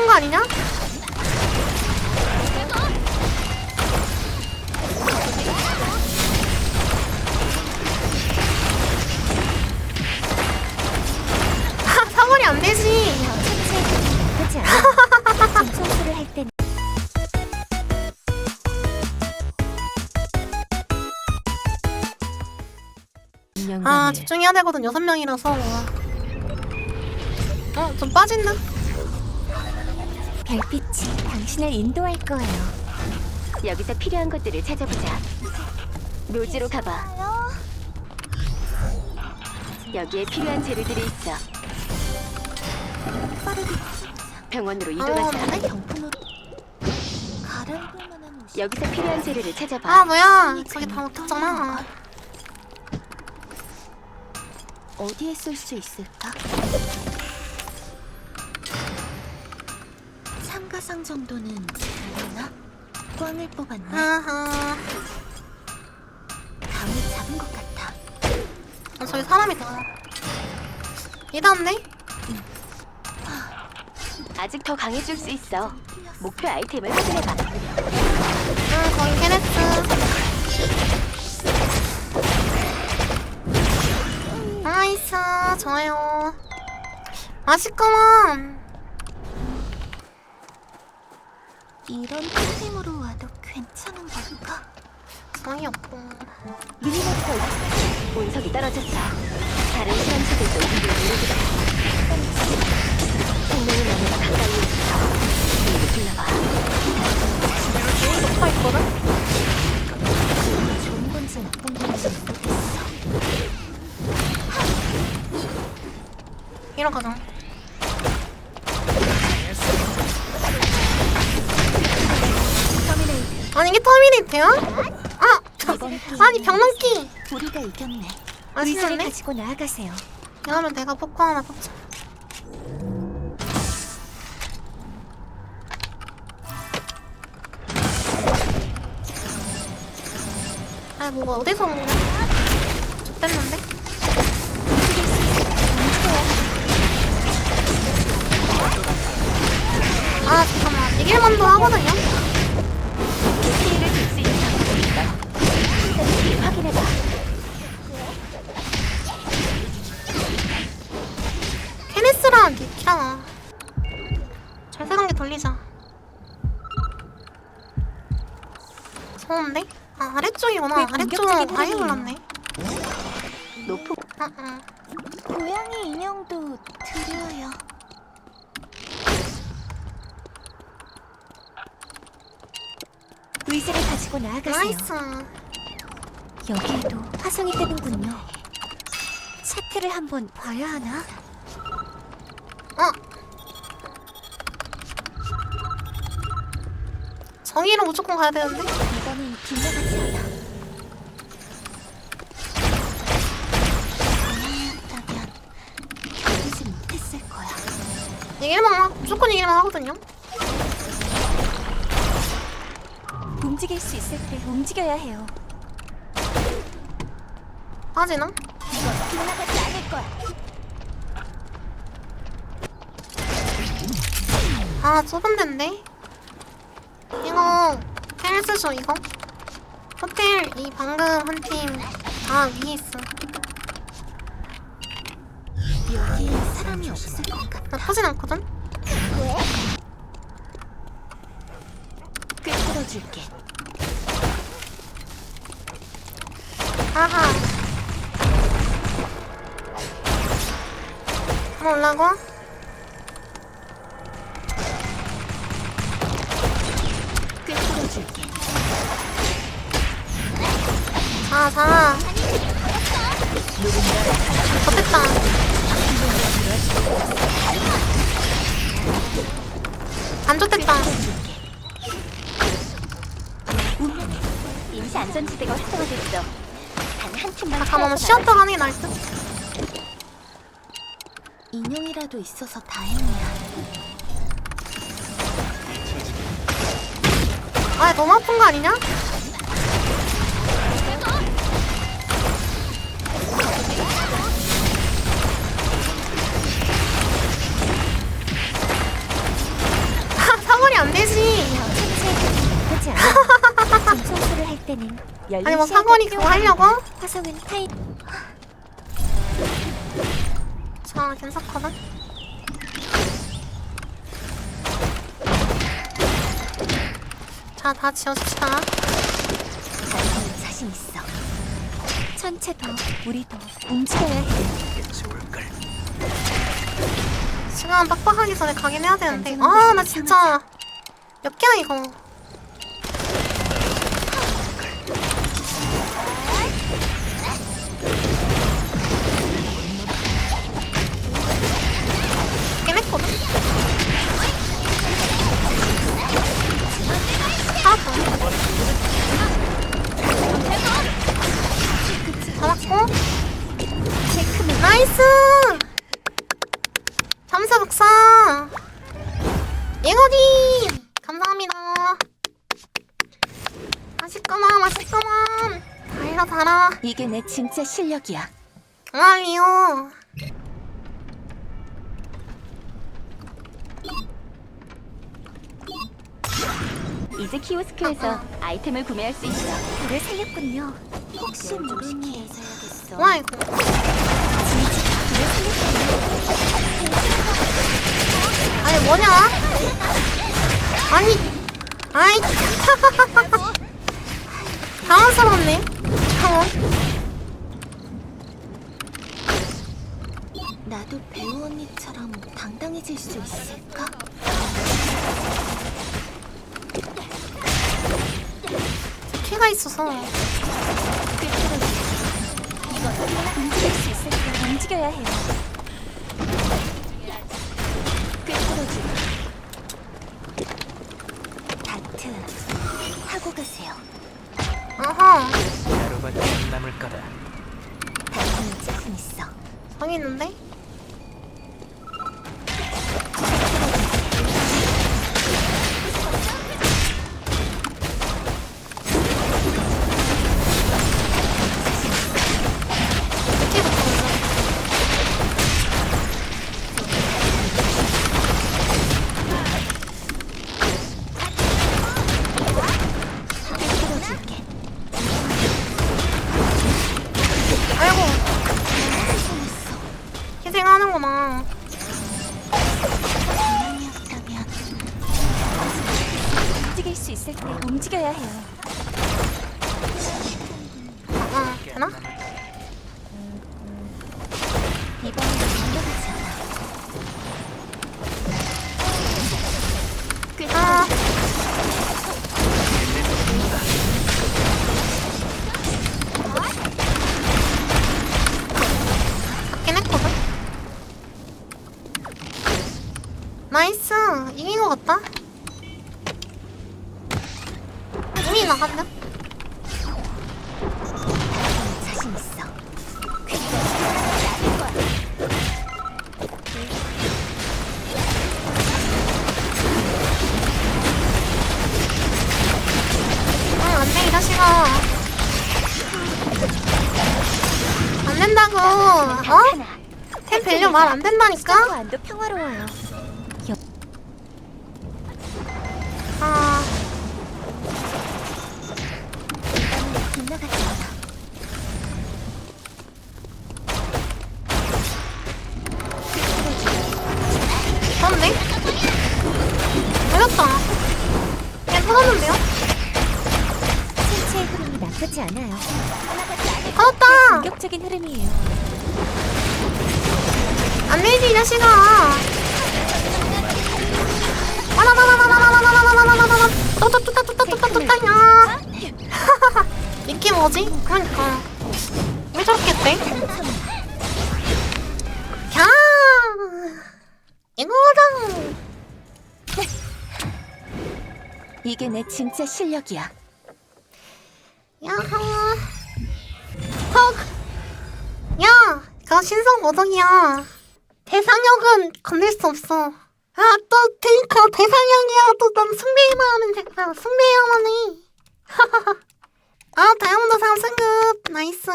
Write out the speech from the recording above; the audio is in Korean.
아픈 거 아니냐? 안 되지. 그렇지. 아 집중해야 되거든 여섯 명이라서. 어, 좀 빠진다. 별빛이 당신을 인도할 거예요. 여기서 필요한 것들을 찾아보자. 묘지로 가봐. 여기에 필요한 재료들이 있어. 병원으로 어, 이동하자. 네? 경품으로 갈아입을 만한 옷. 여기서 필요한 재료를 찾아봐. 아 뭐야 저기 다 못했잖아. 어디에 쓸 수 있을까? 참가상 정도는 되나? 꽝을 뽑았네. 아하. 감을 잡은 것 같아. 아, 저기 사람이 다. 이단데? 아직 더 강해질 수 있어. 목표 아이템을 확인해봐. 응, 거기 케네스. 나이스, 좋아요. 맛있구만. 이런 크림으로 와도 괜찮은 걸까? 정이 없고. 있어. 운석이 떨어졌어. 다른 실험체들도 우리를 누르기다. 동맹이 너무나 가까이 있어. 이리 불러봐. 속파 있거든? 좋은 건지 나쁜 건지 모르겠어. 이러 가자. 터미네이트야? 아! 이번 아니, 병넘기! 우리가 이겼네. 아, 신났네? 가지고 나아가세요. 이러면 내가 포커 하나 뽑자. 아, 뭐가 어디서 온 거야? 좋댔는데? 아, 잠깐만. 이길만도 하거든요? 좋은데? 아, 아래쪽이구나. 왜 아래쪽 공격적인 아예 흐름이에요? 몰랐네. 높은 응, 응. 고양이 인형도 드려요. 의지를 가지고 나아가세요. 나이스. 여기에도 화성이 뜨는군요. 차트를 한번 봐야 하나? 어. 정의로 무조건 가야 되는데? 이번엔 빗나가지 않아. 아니었다면 견디지 못했을 거야. 이길만 하, 무조건 이길만 하거든요? 움직일 수 있을 때 움직여야 해요. 빠지나? 이건 빗나가지 않을 거야. 아, 좁은 데인데? 이거, 헬스쇼 이거? 호텔, 이 방금 한 팀, 아, 위에 있어. 여기에 사람이 없을 것 같아. 나쁘진 않거든? 왜? 꿰뚫어줄게. 아하. 한번 올라고? 자, 자. 좋겠다. 안 좋겠다. 임시 안전지대가 활성화됐어. 단한 층만 잠깐만, 피해서 쉬었다 가는 게 나을 듯? 인형이라도 있어서 다행이야. 아, 너무 아픈 거 아니냐? 때는 아니 뭐 사거리 그거 하려고? 화석은 타이 자 괜찮거든? 자다 지어줍시다. 자신 있어. 천체도 우리도 움직여야 해. 시간 빡빡하기 전에 가긴 해야 되는데. 아나 그 진짜 몇 개야. 이거. 어? 제크맨 나이스! 잠사 박사! 예거디! 감사합니다. 맛있구만, 맛있구만. 달라, 달아. 이게 내 진짜 실력이야. 정말요. 이제 키오스크에서 아이템을 구매할 수 있어. 아, 아. 그를 살렸군요. 혹시 모르니 있어. 와 이거. 아니 뭐냐? 아니, 아이, 당황스럽네. 당황. 나도 배우 언니처럼 당당해질 수 있을까? 키가 있어서. 움직일 수 있을 때 움직여야 해요. 꿰뚫어지 다트 하고 가세요. 아하 하루밖에 안 남을 거다. 다트는 조금 있어. 성있는데 움직여야 해요. 아, 하나, 어? 템 빌려 말 안 된다니까? 안도 평화로워요. 아, 빗나갔습니다. 그냥 터졌는데요? 그렇지 않아요. 아빠! 공격적인 흐름이에요. 안 밀지 이 자식아. 와라라라라라라라라라라라라. 또또또또또또또또또야. 이게 뭐지? 그러니까 왜 저렇게 돼? 야! 이거랑 이게 내 진짜 실력이야. 야하 헉. 야 그거 신성 모독이야. 대상역은 건들 수 없어. 아 또 그니까 대상역이야. 또난 승리해만 하는 새끼야 승리해야만 해아 다이아몬드 3승급. 나이스